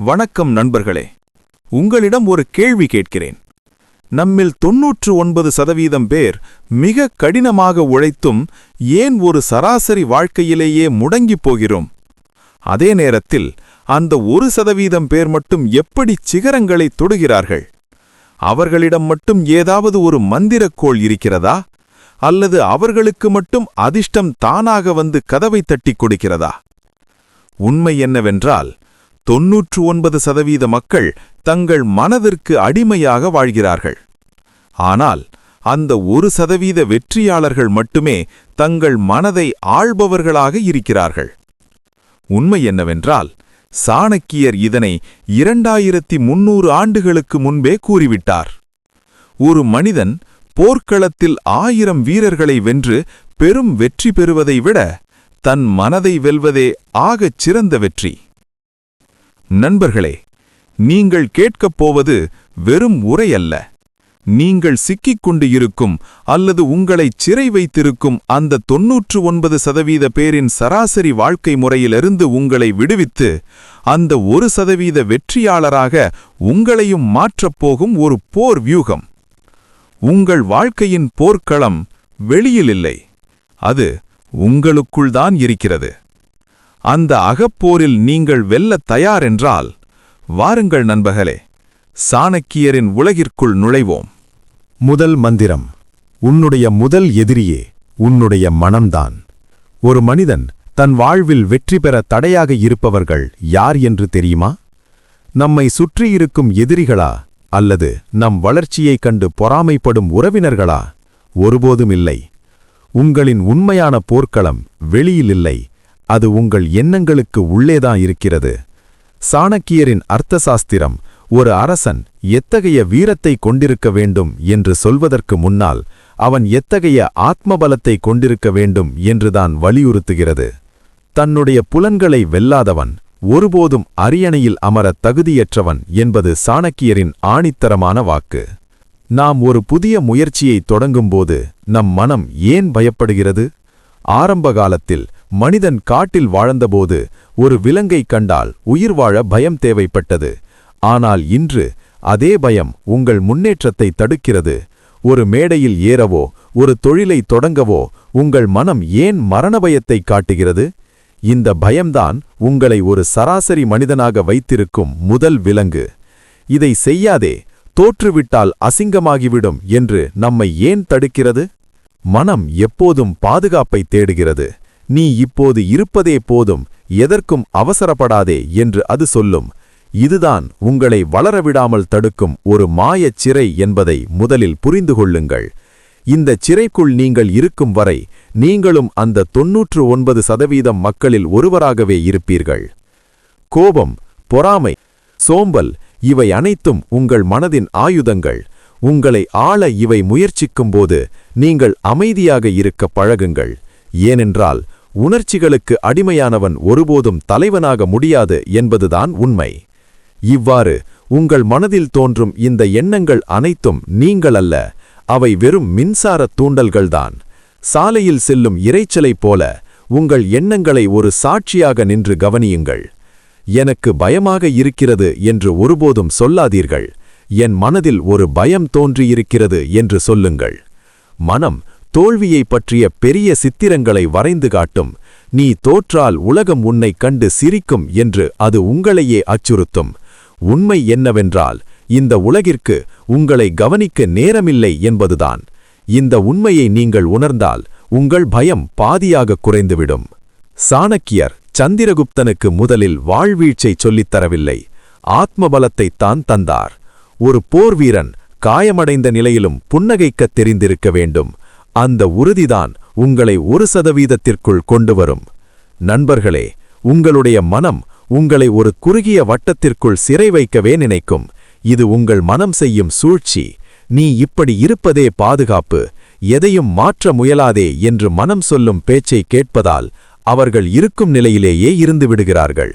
வணக்கம் நண்பர்களே. உங்களிடம் ஒரு கேள்வி கேட்கிறேன். நம்மில் தொன்னூற்று ஒன்பது சதவீதம் பேர் மிக கடினமாக உழைத்தும் ஏன் ஒரு சராசரி வாழ்க்கையிலேயே முடங்கிப் போகிறோம்? அதே நேரத்தில் அந்த ஒரு சதவீதம் பேர் மட்டும் எப்படி சிகரங்களை தொடுகிறார்கள்? அவர்களிடம் மட்டும் ஏதாவது ஒரு மந்திரக்கோள் இருக்கிறதா? அல்லது அவர்களுக்கு மட்டும் அதிர்ஷ்டம் தானாக வந்து கதவை தட்டிக் கொடுக்கிறதா? உண்மை என்னவென்றால் தொன்னூற்று ஒன்பது சதவீத மக்கள் தங்கள் மனதிற்கு அடிமையாக வாழ்கிறார்கள். ஆனால் அந்த ஒரு சதவீத வெற்றியாளர்கள் மட்டுமே தங்கள் மனதை ஆள்பவர்களாக இருக்கிறார்கள். உண்மை என்னவென்றால் சாணக்கியர் இதனை இரண்டாயிரத்தி முன்னூறு ஆண்டுகளுக்கு முன்பே கூறிவிட்டார். ஒரு மனிதன் போர்க்களத்தில் ஆயிரம் வீரர்களை வென்று பெரும் வெற்றி பெறுவதை விட தன் மனதை வெல்வதே ஆகச் சிறந்த வெற்றி. நண்பர்களே நீங்கள் கேட்கப் போவது வெறும் உரை அல்ல. நீங்கள் சிக்கிக் கொண்டு இருக்கும் அல்லது உங்களைச் சிறை வைத்திருக்கும் அந்த தொன்னூற்று ஒன்பது சதவீத பேரின் சராசரி வாழ்க்கை முறையிலிருந்து உங்களை விடுவித்து அந்த ஒரு சதவீத வெற்றியாளராக உங்களையும் மாற்றப் போகும் ஒரு போர் வியூகம். உங்கள் வாழ்க்கையின் போர்க்களம் வெளியில் இல்லை அது உங்களுக்குள்தான் இருக்கிறது. அந்த அகப்போரில் நீங்கள் வெல்லத் தயாரென்றால் வாருங்கள் நண்பகலே சாணக்கியரின் உலகிற்குள் நுழைவோம். முதல் மந்திரம் உன்னுடைய முதல் எதிரியே உன்னுடைய மனம்தான். ஒரு மனிதன் தன் வாழ்வில் வெற்றி பெற தடையாக இருப்பவர்கள் யார் என்று தெரியுமா? நம்மை சுற்றியிருக்கும் எதிரிகளா அல்லது நம் வளர்ச்சியைக் கண்டு பொறாமைப்படும் உறவினர்களா? ஒருபோதும் இல்லை உங்களின் உண்மையான போர்க்களம் வெளியில் இல்லை அது உங்கள் எண்ணங்களுக்கு உள்ளேதான் இருக்கிறது. சாணக்கியரின் அர்த்தசாஸ்திரம் ஒரு அரசன் எத்தகைய வீரத்தை கொண்டிருக்க வேண்டும் என்று சொல்வதற்கு முன்னால் அவன் எத்தகைய ஆத்மபலத்தை கொண்டிருக்க வேண்டும் என்றுதான் வலியுறுத்துகிறது. தன்னுடைய புலன்களை வெல்லாதவன் ஒருபோதும் அரியணையில் அமரத் தகுதியற்றவன் என்பது சாணக்கியரின் ஆணித்தரமான வாக்கு. நாம் ஒரு புதிய முயற்சியை தொடங்கும்போது நம் மனம் ஏன் பயப்படுகிறது? ஆரம்ப காலத்தில் மனிதன் காட்டில் வாழ்ந்தபோது ஒரு விலங்கைக் கண்டால் உயிர் வாழ பயம் தேவைப்பட்டது. ஆனால் இன்று அதே பயம் உங்கள் முன்னேற்றத்தை தடுக்கிறது. ஒரு மேடையில் ஏறவோ ஒரு தொழிலை தொடங்கவோ உங்கள் மனம் ஏன் மரண பயத்தை காட்டுகிறது? இந்த பயம்தான் உங்களை ஒரு சராசரி மனிதனாக வைத்திருக்கும் முதல் விலங்கு. இதை செய்யாதே தோற்றுவிட்டால் அசிங்கமாகிவிடும் என்று நம்மை ஏன் தடுக்கிறது? மனம் எப்போதும் பாதுகாப்பை தேடுகிறது. நீ இப்போது இருப்பதே போதும் எதற்கும் அவசரப்படாதே என்று அது சொல்லும். இதுதான் உங்களை வளரவிடாமல் தடுக்கும் ஒரு மாயச் சிறை என்பதை முதலில் புரிந்து கொள்ளுங்கள். இந்த சிறைக்குள் நீங்கள் இருக்கும் வரை நீங்களும் அந்த தொன்னூற்று ஒன்பது சதவீதம் மக்களில் ஒருவராகவே இருப்பீர்கள். கோபம் பொறாமை சோம்பல் இவை அனைத்தும் உங்கள் மனதின் ஆயுதங்கள். உங்களை ஆள இவை முயற்சிக்கும்போது நீங்கள் அமைதியாக இருக்க பழகுங்கள். ஏனென்றால் உணர்ச்சிகளுக்கு அடிமையானவன் ஒருபோதும் தலைவனாக முடியாது என்பதுதான் உண்மை. இவ்வாறு உங்கள் மனதில் தோன்றும் இந்த எண்ணங்கள் அனைத்தும் நீங்கள் அல்ல அவை வெறும் மின்சாரத் தூண்டல்கள்தான். சாலையில் செல்லும் இரைச்சலைப் போல உங்கள் எண்ணங்களை ஒரு சாட்சியாக நின்று கவனியுங்கள். எனக்கு பயமாக இருக்கிறது என்று ஒருபோதும் சொல்லாதீர்கள். என் மனதில் ஒரு பயம் தோன்றியிருக்கிறது என்று சொல்லுங்கள். மனம் தோல்வியை பற்றிய பெரிய சித்திரங்களை வரைந்து காட்டும். நீ தோற்றால் உலகம் உன்னை கண்டு சிரிக்கும் என்று அது உங்களையே அச்சுறுத்தும். உண்மை என்னவென்றால் இந்த உலகிற்கு உங்களை கவனிக்க நேரமில்லை என்பதுதான். இந்த உண்மையை நீங்கள் உணர்ந்தால் உங்கள் பயம் பாதியாக குறைந்துவிடும். சாணக்கியர் சந்திரகுப்தனுக்கு முதலில் வாழ்வீழ்ச்சை சொல்லித் தரவில்லை. ஆத்மபலத்தைத்தான் தந்தார். ஒரு போர் வீரன் காயமடைந்த நிலையிலும் புன்னகைக்கத் தெரிந்திருக்க வேண்டும். அந்த உறுதிதான் உங்களை ஒரு சதவீதத்திற்குள் கொண்டு வரும் நண்பர்களே உங்களுடைய மனம் உங்களை ஒரு குறுகிய வட்டத்திற்குள் சிறை வைக்கவே நினைக்கும். இது உங்கள் மனம் செய்யும் சூழ்ச்சி. நீ இப்படி இருப்பதே பாதுகாப்பு. எதையும் மாற்ற முயலாதே என்று மனம் சொல்லும் பேச்சை கேட்பதால் அவர்கள் இருக்கும் நிலையிலேயே இருந்து விடுகிறார்கள்.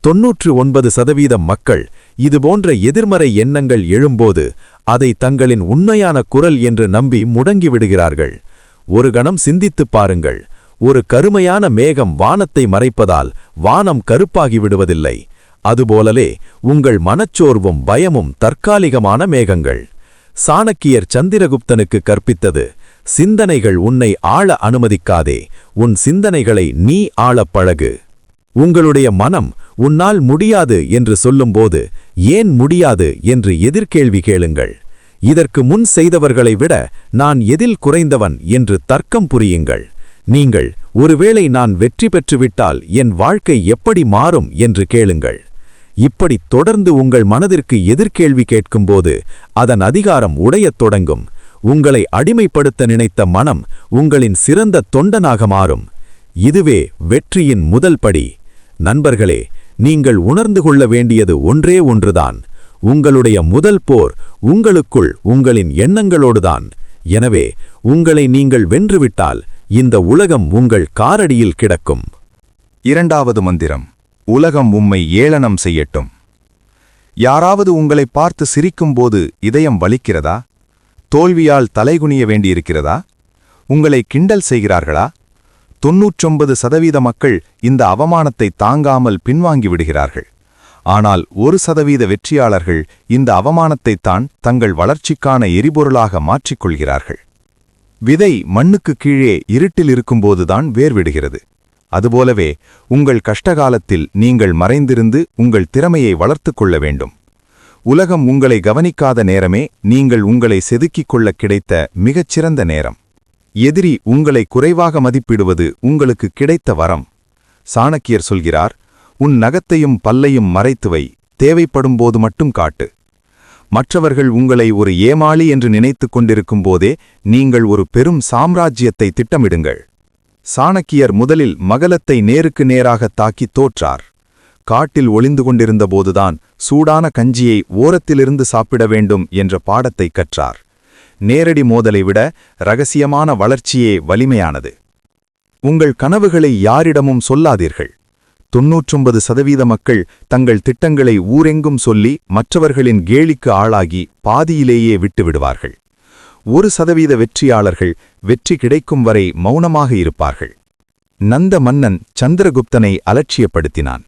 தொன்னூற்று ஒன்பது சதவீதம் மக்கள் இதுபோன்ற எதிர்மறை எண்ணங்கள் எழும்போது அதை தங்களின் உண்மையான குரல் என்று நம்பி முடங்கிவிடுகிறார்கள். ஒரு கணம் சிந்தித்துப் பாருங்கள். ஒரு கருமையான மேகம் வானத்தை மறைப்பதால் வானம் கருப்பாகி விடுவதில்லை அதுபோலவே உங்கள் மனச்சோர்வும் பயமும் தற்காலிகமான மேகங்கள். சாணக்கியர் சந்திரகுப்தனுக்கு கற்பித்தது சிந்தனைகள் உன்னை ஆள அனுமதிக்காதே உன் சிந்தனைகளை நீ ஆளப் பழகு. உங்களுடைய மனம் உன்னால் முடியாது என்று சொல்லும்போது ஏன் முடியாது என்று எதிர்கேள்வி கேளுங்கள். இதற்கு முன் செய்தவர்களை விட நான் எதில் குறைந்தவன் என்று தர்க்கம் புரியுங்கள். நீங்கள் ஒருவேளை நான் வெற்றி பெற்றுவிட்டால் என் வாழ்க்கை எப்படி மாறும் என்று கேளுங்கள். இப்படி தொடர்ந்து உங்கள் மனதிற்கு எதிர்கேள்வி கேட்கும்போது அதன் அதிகாரம் உடையத் தொடங்கும். உங்களை அடிமைப்படுத்த நினைத்த மனம் உங்களின் சிறந்த தொண்டனாக மாறும். இதுவே வெற்றியின் முதல் படி. நண்பர்களே நீங்கள் உணர்ந்து கொள்ள வேண்டியது ஒன்றே ஒன்றுதான். உங்களுடைய முதல் போர் உங்களுக்குள் உங்களின் எண்ணங்களோடுதான். எனவே உங்களை நீங்கள் வென்றுவிட்டால் இந்த உலகம் உங்கள் காரடியில் கிடக்கும். இரண்டாவது மந்திரம் உலகம் உம்மை ஏளனம் செய்யட்டும். யாராவது உங்களை பார்த்து சிரிக்கும்போது இதயம் வலிக்கிறதா? தோல்வியால் தலைகுனிய வேண்டியிருக்கிறதா? உங்களை கிண்டல் செய்கிறார்களா? தொன்னூற்றொன்பது சதவீத மக்கள் இந்த அவமானத்தை தாங்காமல் பின்வாங்கி விடுகிறார்கள். ஆனால் ஒரு சதவீத வெற்றியாளர்கள் இந்த அவமானத்தைத்தான் தங்கள் வளர்ச்சிக்கான எரிபொருளாக மாற்றிக்கொள்கிறார்கள் விதை மண்ணுக்கு கீழே இருட்டில் இருக்கும்போதுதான் வேர்விடுகிறது. அதுபோலவே உங்கள் கஷ்டகாலத்தில் நீங்கள் மறைந்திருந்து உங்கள் திறமையை வளர்த்துக் கொள்ள வேண்டும். உலகம் உங்களை கவனிக்காத நேரமே நீங்கள் உங்களை செதுக்கிக் கொள்ள கிடைத்த மிகச்சிறந்த நேரம். எதிரி உங்களை குறைவாக மதிப்பிடுவது உங்களுக்கு கிடைத்த வரம். சாணக்கியர் சொல்கிறார் உன் நகத்தையும் பல்லையும் மறைத்துவை தேவைப்படும்போது மட்டும் காட்டு. மற்றவர்கள் உங்களை ஒரு ஏமாளி என்று நினைத்துக் கொண்டிருக்கும் போதே நீங்கள் ஒரு பெரும் சாம்ராஜ்யத்தை திட்டமிடுங்கள். சாணக்கியர் முதலில் மகலத்தை நேருக்கு நேராக தாக்கி தோற்றார். காட்டில் ஒளிந்து கொண்டிருந்தபோதுதான் சூடான கஞ்சியை ஓரத்திலிருந்து சாப்பிட வேண்டும் என்ற பாடத்தை கற்றார். நேரடி மோதலை விட ரகசியமான வளர்ச்சியே வலிமையானது. உங்கள் கனவுகளை யாரிடமும் சொல்லாதீர்கள். தொன்னூற்றொன்பது சதவீத மக்கள் தங்கள் திட்டங்களை ஊரெங்கும் சொல்லி மற்றவர்களின் கேலிக்கு ஆளாகி பாதியிலேயே விட்டுவிடுவார்கள். ஒரு சதவீத வெற்றியாளர்கள் வெற்றி கிடைக்கும் வரை மௌனமாக இருப்பார்கள். நந்த மன்னன் சந்திரகுப்தனை அலட்சியப்படுத்தினான்.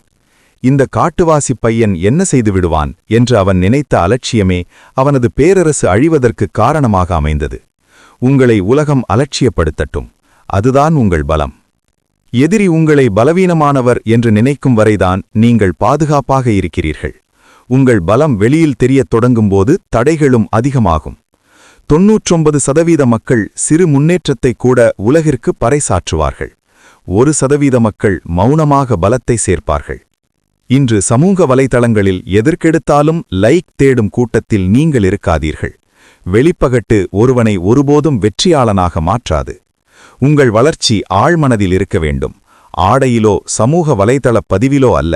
இந்த காட்டுவாசி பையன் என்ன செய்து விடுவான் என்று அவன் நினைத்த அலட்சியமே அவனது பேரரசு அழிவதற்கு காரணமாக அமைந்தது. உங்களை உலகம் அலட்சியப்படுத்தட்டும். அதுதான் உங்கள் பலம். எதிரி உங்களை பலவீனமானவர் என்று நினைக்கும் வரைதான் நீங்கள் பாதுகாப்பாக இருக்கிறீர்கள். உங்கள் பலம் வெளியில் தெரியத் தொடங்கும்போது தடைகளும் அதிகமாகும். தொன்னூற்றொன்பது சதவீத மக்கள் சிறு முன்னேற்றத்தை கூட உலகிற்கு பறைசாற்றுவார்கள். ஒரு சதவீத மக்கள் மௌனமாக பலத்தை சேர்ப்பார்கள். இன்று சமூக வலைதளங்களில் எதற்கெடுத்தாலும் லைக் தேடும் கூட்டத்தில் நீங்கள் இருக்காதீர்கள். வெளிப்பகட்டு ஒருவனை ஒருபோதும் வெற்றியாளனாக மாற்றாது. உங்கள் வளர்ச்சி ஆழ்மனதில் இருக்க வேண்டும். ஆடையிலோ சமூக வலைதள பதிவிலோ அல்ல.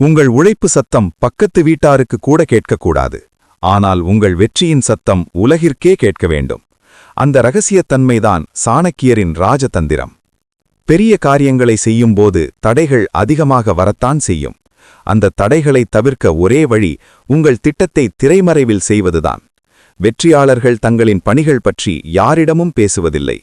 உங்கள் உழைப்பு சத்தம் பக்கத்து வீட்டாருக்கு கூட கேட்கக்கூடாது. ஆனால் உங்கள் வெற்றியின் சத்தம் உலகிற்கே கேட்க வேண்டும். அந்த ரகசியத்தன்மைதான் சாணக்கியரின் ராஜதந்திரம். பெரிய காரியங்களை செய்யும்போது தடைகள் அதிகமாக வரத்தான் செய்யும். அந்த தடைகளை தவிர்க்க ஒரே வழி உங்கள் திட்டத்தை திரைமறைவில் செய்வதுதான். வெற்றியாளர்கள் தங்களின் பணிகள் பற்றி யாரிடமும் பேசுவதில்லை.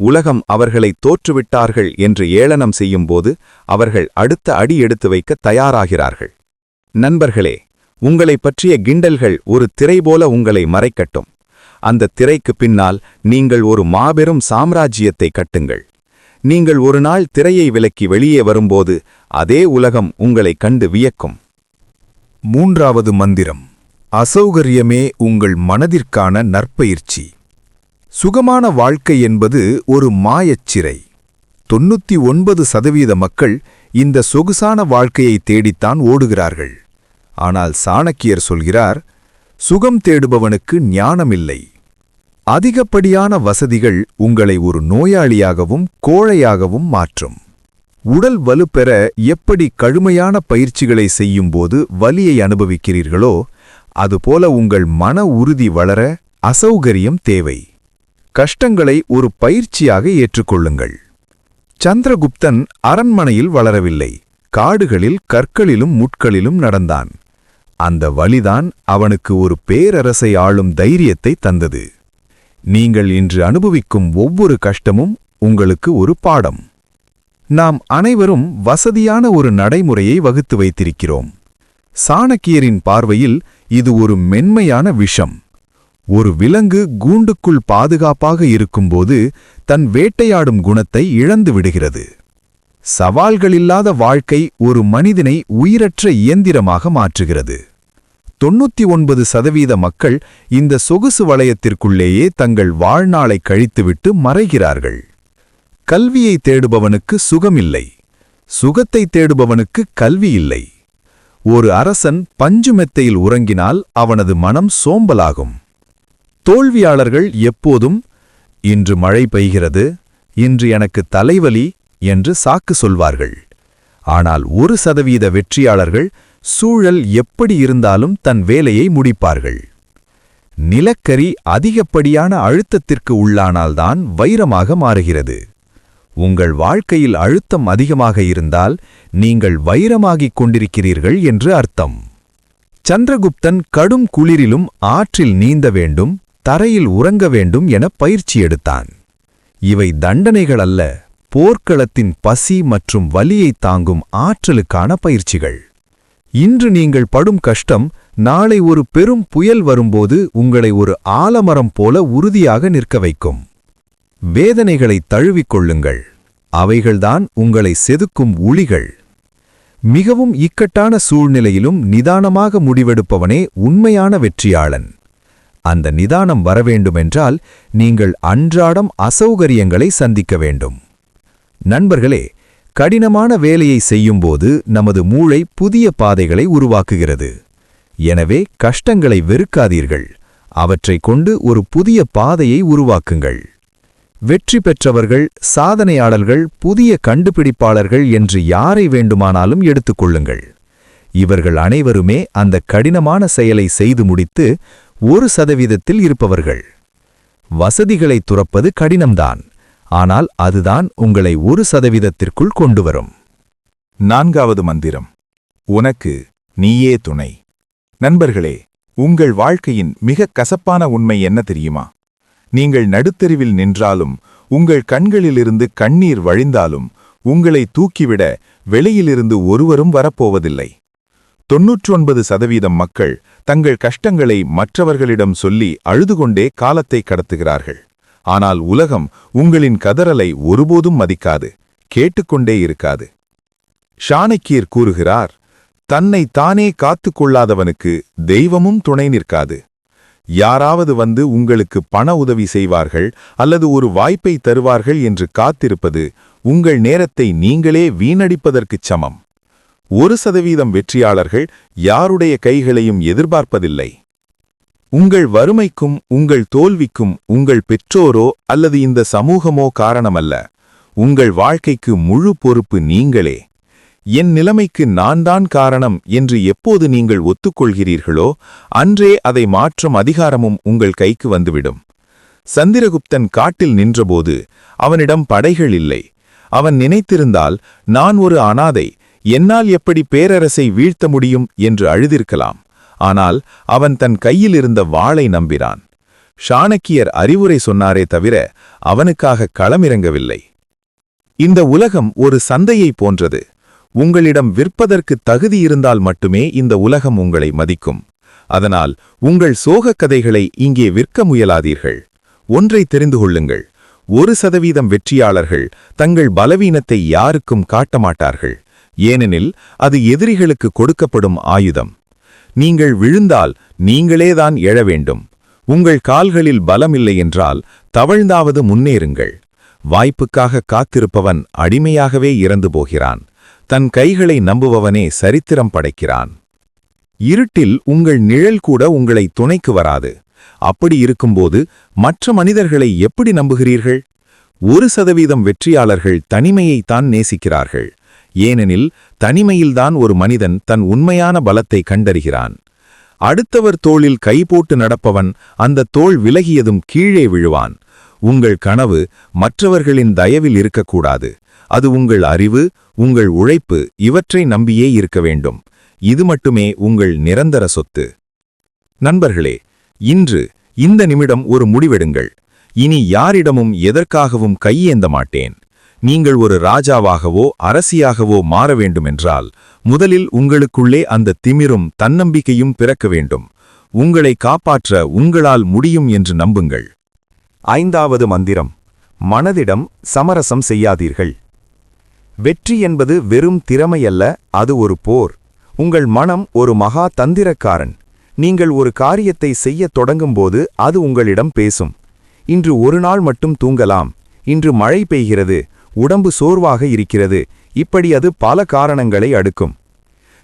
உலகம் அவர்களை தோற்றுவிட்டார்கள் என்று ஏளனம் செய்யும்போது அவர்கள் அடுத்த அடி எடுத்து வைக்க தயாராகிறார்கள். நண்பர்களே உங்களை பற்றிய கிண்டல்கள் ஒரு திரை போல உங்களை மறைக்கட்டும். அந்த திரைக்கு பின்னால் நீங்கள் ஒரு மாபெரும் சாம்ராஜ்யத்தை கட்டுங்கள். நீங்கள் ஒரு நாள் திரையை விலக்கி வெளியே வரும்போது அதே உலகம் உங்களை கண்டு வியக்கும். மூன்றாவது மந்திரம். அசௌகரியமே உங்கள் மனதிற்கான நற்பயிற்சி. சுகமான வாழ்க்கை என்பது ஒரு மாயச்சிறை தொண்ணூத்தி ஒன்பது சதவீத மக்கள் இந்த சொகுசான வாழ்க்கையை தேடித்தான் ஓடுகிறார்கள். ஆனால் சாணக்கியர் சொல்கிறார் சுகம் தேடுபவனுக்கு ஞானமில்லை. அதிகப்படியான வசதிகள் உங்களை ஒரு நோயாளியாகவும் கோழையாகவும் மாற்றும். உடல் வலுப்பெற எப்படி கழுமையான பயிற்சிகளை செய்யும்போது வலியை அனுபவிக்கிறீர்களோ அதுபோல உங்கள் மன உறுதி வளர அசௌகரியம் தேவை. கஷ்டங்களை ஒரு பயிற்சியாக ஏற்றுக்கொள்ளுங்கள். சந்திரகுப்தன் அரண்மனையில் வளரவில்லை. காடுகளில் கற்களிலும் முட்களிலும் நடந்தான். அந்த வழிதான் அவனுக்கு ஒரு பேரரசை ஆளும் தைரியத்தை தந்தது. நீங்கள் இன்று அனுபவிக்கும் ஒவ்வொரு கஷ்டமும் உங்களுக்கு ஒரு பாடம். நாம் அனைவரும் வசதியான ஒரு நடைமுறையை வகுத்து வைத்திருக்கிறோம். சாணக்கியரின் பார்வையில் இது ஒரு மென்மையான விஷம். ஒரு விலங்கு கூண்டுக்குள் பாதுகாப்பாக இருக்கும்போது தன் வேட்டையாடும் குணத்தை இழந்து விடுகிறது. சவால்களில்லாத வாழ்க்கை ஒரு மனிதனை உயிரற்ற இயந்திரமாக மாற்றுகிறது. தொண்ணூத்தி ஒன்பது சதவீத மக்கள் இந்த சொகுசு வளையத்திற்குள்ளேயே தங்கள் வாழ்நாளை கழித்துவிட்டு மறைகிறார்கள். கல்வியை தேடுபவனுக்கு சுகமில்லை. சுகத்தை தேடுபவனுக்கு கல்வி இல்லை. ஒரு அரசன் பஞ்சு மெத்தையில் உறங்கினால் அவனது மனம் சோம்பலாகும். தோல்வியாளர்கள் எப்போதும் இன்று மழை பெய்கிறது இன்று எனக்கு தலைவலி என்று சாக்கு சொல்வார்கள். ஆனால் ஒரு சதவீத வெற்றியாளர்கள் சூழல் எப்படி இருந்தாலும் தன் வேலையை முடிப்பார்கள். நிலக்கரி அதிகப்படியான அழுத்தத்திற்கு உள்ளானால்தான் வைரமாக மாறுகிறது. உங்கள் வாழ்க்கையில் அழுத்தம் அதிகமாக இருந்தால் நீங்கள் வைரமாகிக் கொண்டிருக்கிறீர்கள் என்று அர்த்தம். சந்திரகுப்தன் கடும் குளிரிலும் ஆற்றில் நீந்த வேண்டும் தரையில் உறங்க வேண்டும் என பயிற்சி எடுத்தான். இவை தண்டனைகள் அல்ல போர்க்களத்தின் பசி மற்றும் வலியைத் தாங்கும் ஆற்றலுக்கான பயிற்சிகள். இன்று நீங்கள் படும் கஷ்டம் நாளை ஒரு பெரும் புயல் வரும்போது உங்களை ஒரு ஆலமரம் போல உறுதியாக நிற்க வைக்கும். வேதனைகளை தழுவிக் கொள்ளுங்கள். அவைகள்தான் உங்களை செதுக்கும் உளிகள். மிகவும் இக்கட்டான சூழ்நிலையிலும் நிதானமாக முடிவெடுப்பவனே உண்மையான வெற்றியாளன். அந்த நிதானம் வரவேண்டுமென்றால் நீங்கள் அன்றாடம் அசௌகரியங்களை சந்திக்க வேண்டும். நண்பர்களே கடினமான வேலையை செய்யும்போது நமது மூளை புதிய பாதைகளை உருவாக்குகிறது. எனவே கஷ்டங்களை வெறுக்காதீர்கள். அவற்றைக் கொண்டு ஒரு புதிய பாதையை உருவாக்குங்கள். வெற்றி பெற்றவர்கள் சாதனையாளர்கள் புதிய கண்டுபிடிப்பாளர்கள் என்று யாரை வேண்டுமானாலும் எடுத்துக்கொள்ளுங்கள் இவர்கள் அனைவருமே அந்த கடினமான செயலை செய்து முடித்து ஒரு சதவீதத்தில் இருப்பவர்கள். வசதிகளை துறப்பது கடினம்தான். ஆனால் அதுதான் உங்களை ஒரு சதவீதத்திற்குள் கொண்டு வரும் நான்காவது மந்திரம். உனக்கு நீயே துணை. நண்பர்களே உங்கள் வாழ்க்கையின் மிக கசப்பான உண்மை என்ன தெரியுமா? நீங்கள் நடுத்தெருவில் நின்றாலும் உங்கள் கண்களிலிருந்து கண்ணீர் வழிந்தாலும் உங்களை தூக்கிவிட வெளியிலிருந்து ஒருவரும் வரப்போவதில்லை. தொன்னூற்றொன்பது சதவீதம் மக்கள் தங்கள் கஷ்டங்களை மற்றவர்களிடம் சொல்லி அழுதுகொண்டே காலத்தை கடத்துகிறார்கள். ஆனால் உலகம் உங்களின் கதறலை ஒருபோதும் மதிக்காது கேட்டுக்கொண்டே இருக்காது. ஷானக்கியர் கூறுகிறார் தன்னை தானே காத்துக் கொள்ளாதவனுக்கு தெய்வமும் துணை நிற்காது. யாராவது வந்து உங்களுக்கு பண உதவி செய்வார்கள் அல்லது ஒரு வாய்ப்பை தருவார்கள் என்று காத்திருப்பது உங்கள் நேரத்தை நீங்களே வீணடிப்பதற்குச் சமம். ஒரு சதவீதம் வெற்றியாளர்கள் யாருடைய கைகளையும் எதிர்பார்ப்பதில்லை. உங்கள் வறுமைக்கும் உங்கள் தோல்விக்கும் உங்கள் பெற்றோரோ அல்லது இந்த சமூகமோ காரணமல்ல. உங்கள் வாழ்க்கைக்கு முழு பொறுப்பு நீங்களே. என் நிலைமைக்கு நான் தான் காரணம் என்று எப்போது நீங்கள் ஒத்துக்கொள்கிறீர்களோ அன்றே அதை மாற்றும் அதிகாரமும் உங்கள் கைக்கு வந்துவிடும். சந்திரகுப்தன் காட்டில் நின்றபோது அவனிடம் படைகள் இல்லை. அவன் நினைத்திருந்தால் நான் ஒரு அனாதை என்னால் எப்படி பேரரசை வீழ்த்த முடியும்? என்று அழுதிருக்கலாம். ஆனால் அவன் தன் கையில் இருந்த வாளை நம்பினான். ஷானக்கியர் அறிவுரை சொன்னாரே தவிர அவனுக்காக களமிறங்கவில்லை. இந்த உலகம் ஒரு சந்தையைப் போன்றது. உங்களிடம் விற்பதற்கு தகுதி இருந்தால் மட்டுமே இந்த உலகம் உங்களை மதிக்கும். அதனால் உங்கள் சோகக் கதைகளை இங்கே விற்க முயலாதீர்கள். ஒன்றை தெரிந்து கொள்ளுங்கள். ஒரு சதவீதம் வெற்றியாளர்கள் தங்கள் பலவீனத்தை யாருக்கும் காட்டமாட்டார்கள். ஏனெனில் அது எதிரிகளுக்கு கொடுக்கப்படும் ஆயுதம். நீங்கள் விழுந்தால் நீங்களேதான் எழ வேண்டும் உங்கள் கால்களில் பலமில்லை என்றால் தவழ்ந்தாவது முன்னேறுங்கள். வாய்ப்புக்காக காத்திருப்பவன் அடிமையாகவே இறந்து போகிறான். தன் கைகளை நம்புபவனே சரித்திரம் படைக்கிறான். இருட்டில் உங்கள் நிழல் கூட உங்களை துணைக்கு வராது. அப்படி இருக்கும்போது மற்ற மனிதர்களை எப்படி நம்புகிறீர்கள்? ஒரு சதவீதம் வெற்றியாளர்கள் தனிமையைத்தான் நேசிக்கிறார்கள். ஏனெனில் தனிமையில்தான் ஒரு மனிதன் தன் உண்மையான பலத்தை கண்டறிகிறான். அடுத்தவர் தோளில் கை போட்டு நடப்பவன் அந்த தோள் விலகியதும் கீழே விழுவான். உங்கள் கனவு மற்றவர்களின் தயவில் இருக்கக்கூடாது. அது உங்கள் அறிவு உங்கள் உழைப்பு இவற்றை நம்பியே இருக்க வேண்டும். இது மட்டுமே உங்கள் நிரந்தர சொத்து. நண்பர்களே இன்று இந்த நிமிடம் ஒரு முடிவெடுங்கள். இனி யாரிடமும் எதற்காகவும் கையேந்த மாட்டேன். நீங்கள் ஒரு ராஜாவாகவோ அரசியாகவோ மாற வேண்டுமென்றால் முதலில் உங்களுக்குள்ளே அந்த திமிரும் தன்னம்பிக்கையும் பிறக்க வேண்டும். உங்களை காப்பாற்ற உங்களால் முடியும் என்று நம்புங்கள். ஐந்தாவது மந்திரம். மனதிடம் சமரசம் செய்யாதீர்கள். வெற்றி என்பது வெறும் திறமையல்ல அது ஒரு போர். உங்கள் மனம் ஒரு மகா தந்திரக்காரன். நீங்கள் ஒரு காரியத்தை செய்யத் தொடங்கும்போது அது உங்களிடம் பேசும். இன்று ஒரு நாள் மட்டும் தூங்கலாம். இன்று மழை பெய்கிறது. உடம்பு சோர்வாக இருக்கிறது. இப்படி அது பல காரணங்களை அடுக்கும்.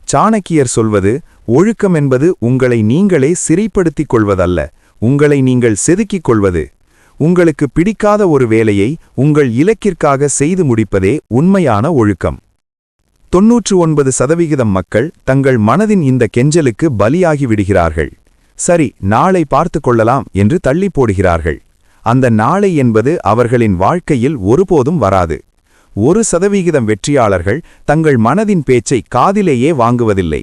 சாணக்கியர் சொல்வது ஒழுக்கம் என்பது உங்களை நீங்களே சிறைப்படுத்திக் கொள்வதல்ல. உங்களை நீங்கள் செதுக்கிக் கொள்வது. உங்களுக்கு பிடிக்காத ஒரு வேலையை உங்கள் இலக்கிற்காக செய்து முடிப்பதே உண்மையான ஒழுக்கம். தொன்னூற்று ஒன்பது சதவிகிதம் மக்கள் தங்கள் மனதின் இந்த கெஞ்சலுக்கு பலியாகிவிடுகிறார்கள் சரி நாளை பார்த்து கொள்ளலாம் என்று தள்ளி போடுகிறார்கள். அந்த நாளை என்பது அவர்களின் வாழ்க்கையில் ஒருபோதும் வராது. ஒரு சதவிகிதம் வெற்றியாளர்கள் தங்கள் மனதின் பேச்சை காதிலேயே வாங்குவதில்லை.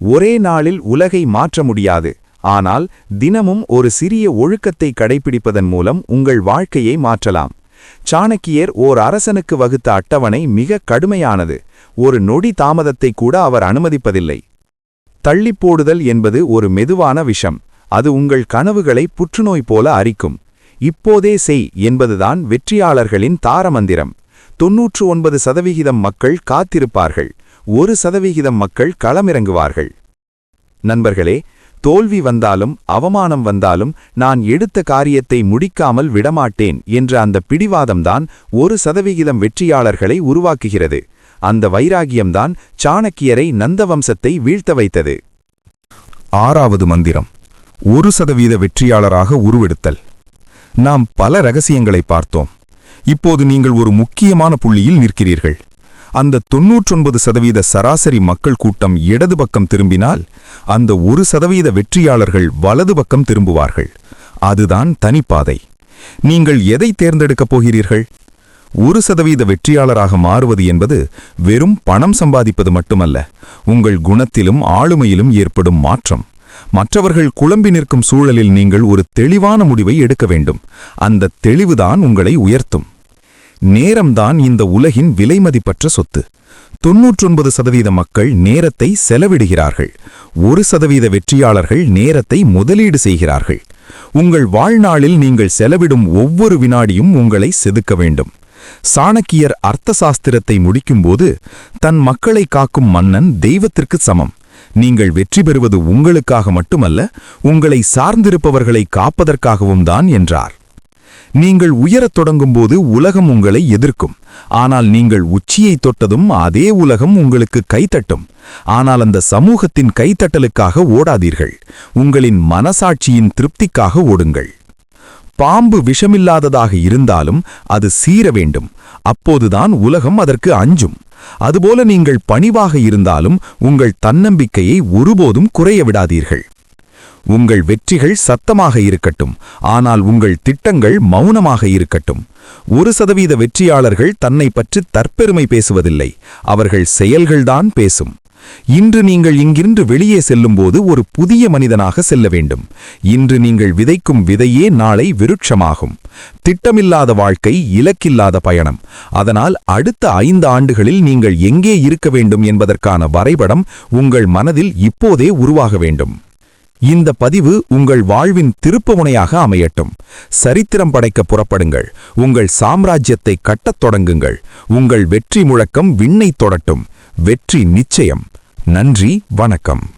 ஒரே நாளில் உலகை மாற்ற முடியாது. ஆனால் தினமும் ஒரு சிறிய ஒழுக்கத்தை கடைபிடிப்பதன் மூலம் உங்கள் வாழ்க்கையை மாற்றலாம். சாணக்கியர் ஓர் அரசனுக்கு வகுத்த அட்டவணை மிக கடுமையானது. ஒரு நொடி தாமதத்தை கூட அவர் அனுமதிப்பதில்லை. தள்ளிப்போடுதல் என்பது ஒரு மெதுவான விஷம். அது உங்கள் கனவுகளை புற்றுநோய் போல அரிக்கும். இப்போதே செய் என்பதுதான் வெற்றியாளர்களின் தாரமந்திரம். தொன்னூற்று ஒன்பது சதவிகிதம் மக்கள் காத்திருப்பார்கள். ஒரு சதவிகிதம் மக்கள் களமிறங்குவார்கள். நண்பர்களே தோல்வி வந்தாலும் அவமானம் வந்தாலும் நான் எடுத்த காரியத்தை முடிக்காமல் விடமாட்டேன் என்ற அந்த பிடிவாதம்தான் ஒரு சதவிகிதம் வெற்றியாளர்களை உருவாக்குகிறது. அந்த வைராகியம்தான் சாணக்கியரை நந்தவம்சத்தை வீழ்த்த வைத்தது. ஆறாவது மந்திரம். ஒரு சதவீத வெற்றியாளராக உருவெடுத்தல். நாம் பல ரகசியங்களை பார்த்தோம். இப்போது நீங்கள் ஒரு முக்கியமான புள்ளியில் நிற்கிறீர்கள். அந்த தொன்னூற்றொன்பது சதவீத சராசரி மக்கள் கூட்டம் இடது பக்கம் திரும்பினால் அந்த ஒரு சதவீத வெற்றியாளர்கள் வலது பக்கம் திரும்புவார்கள். அதுதான் தனிப்பாதை. நீங்கள் எதை தேர்ந்தெடுக்கப் போகிறீர்கள்? ஒரு சதவீத வெற்றியாளராக மாறுவது என்பது வெறும் பணம் சம்பாதிப்பது மட்டுமல்ல உங்கள் குணத்திலும் ஆளுமையிலும் ஏற்படும் மாற்றம். மற்றவர்கள் குழம்பி நிற்கும் சூழலில் நீங்கள் ஒரு தெளிவான முடிவை எடுக்க வேண்டும். அந்த தெளிவுதான் உங்களை உயர்த்தும். நேரம்தான் இந்த உலகின் விலைமதிப்பற்ற சொத்து. தொன்னூற்றொன்பது சதவீத மக்கள் நேரத்தை செலவிடுகிறார்கள். ஒரு சதவீத வெற்றியாளர்கள் நேரத்தை முதலீடு செய்கிறார்கள். உங்கள் வாழ்நாளில் நீங்கள் செலவிடும் ஒவ்வொரு வினாடியும் உங்களை செதுக்க வேண்டும். சாணக்கியர் அர்த்த சாஸ்திரத்தை முடிக்கும்போது தன் மக்களை காக்கும் மன்னன் தெய்வத்திற்கு சமம். நீங்கள் வெற்றி பெறுவது உங்களுக்காக மட்டுமல்ல உங்களை சார்ந்திருப்பவர்களை காப்பதற்காகவும் தான் என்றார். நீங்கள் உயரத் தொடங்கும்போது உலகம் உங்களை எதிர்க்கும். ஆனால் நீங்கள் உச்சியை தொட்டதும் அதே உலகம் உங்களுக்கு கைத்தட்டும் ஆனால் அந்த சமூகத்தின் கைத்தட்டலுக்காக ஓடாதீர்கள். உங்களின் மனசாட்சியின் திருப்திக்காக ஓடுங்கள். பாம்பு விஷமில்லாததாக இருந்தாலும் அது சீர வேண்டும். அப்போதுதான் உலகம் அதற்கு அஞ்சும். அதுபோல நீங்கள் பணிவாக இருந்தாலும் உங்கள் தன்னம்பிக்கையை ஒருபோதும் குறைய விடாதீர்கள். உங்கள் வெற்றிகள் சத்தமாக இருக்கட்டும் ஆனால் உங்கள் திட்டங்கள் மௌனமாக இருக்கட்டும். ஒரு சதவீத வெற்றியாளர்கள் தன்னை பற்றி தற்பெருமை பேசுவதில்லை அவர்கள் செயல்கள்தான் பேசும். இன்று நீங்கள் இங்கிருந்து வெளியே செல்லும்போது ஒரு புதிய மனிதனாக செல்ல வேண்டும். இன்று நீங்கள் விதைக்கும் விதையே நாளை விருட்சமாகும். திட்டமில்லாத வாழ்க்கை இலக்கில்லாத பயணம். அதனால் அடுத்த ஐந்து ஆண்டுகளில் நீங்கள் எங்கே இருக்க வேண்டும் என்பதற்கான வரைபடம் உங்கள் மனதில் இப்போதே உருவாக வேண்டும். இந்த பதிவு உங்கள் வாழ்வின் திருப்புமுனையாக அமையட்டும். சரித்திரம் படைக்க புறப்படுங்கள். உங்கள் சாம்ராஜ்யத்தை கட்டத் தொடங்குங்கள். உங்கள் வெற்றி முழக்கம் விண்ணை தொடட்டும். வெற்றி நிச்சயம். நன்றி வணக்கம்.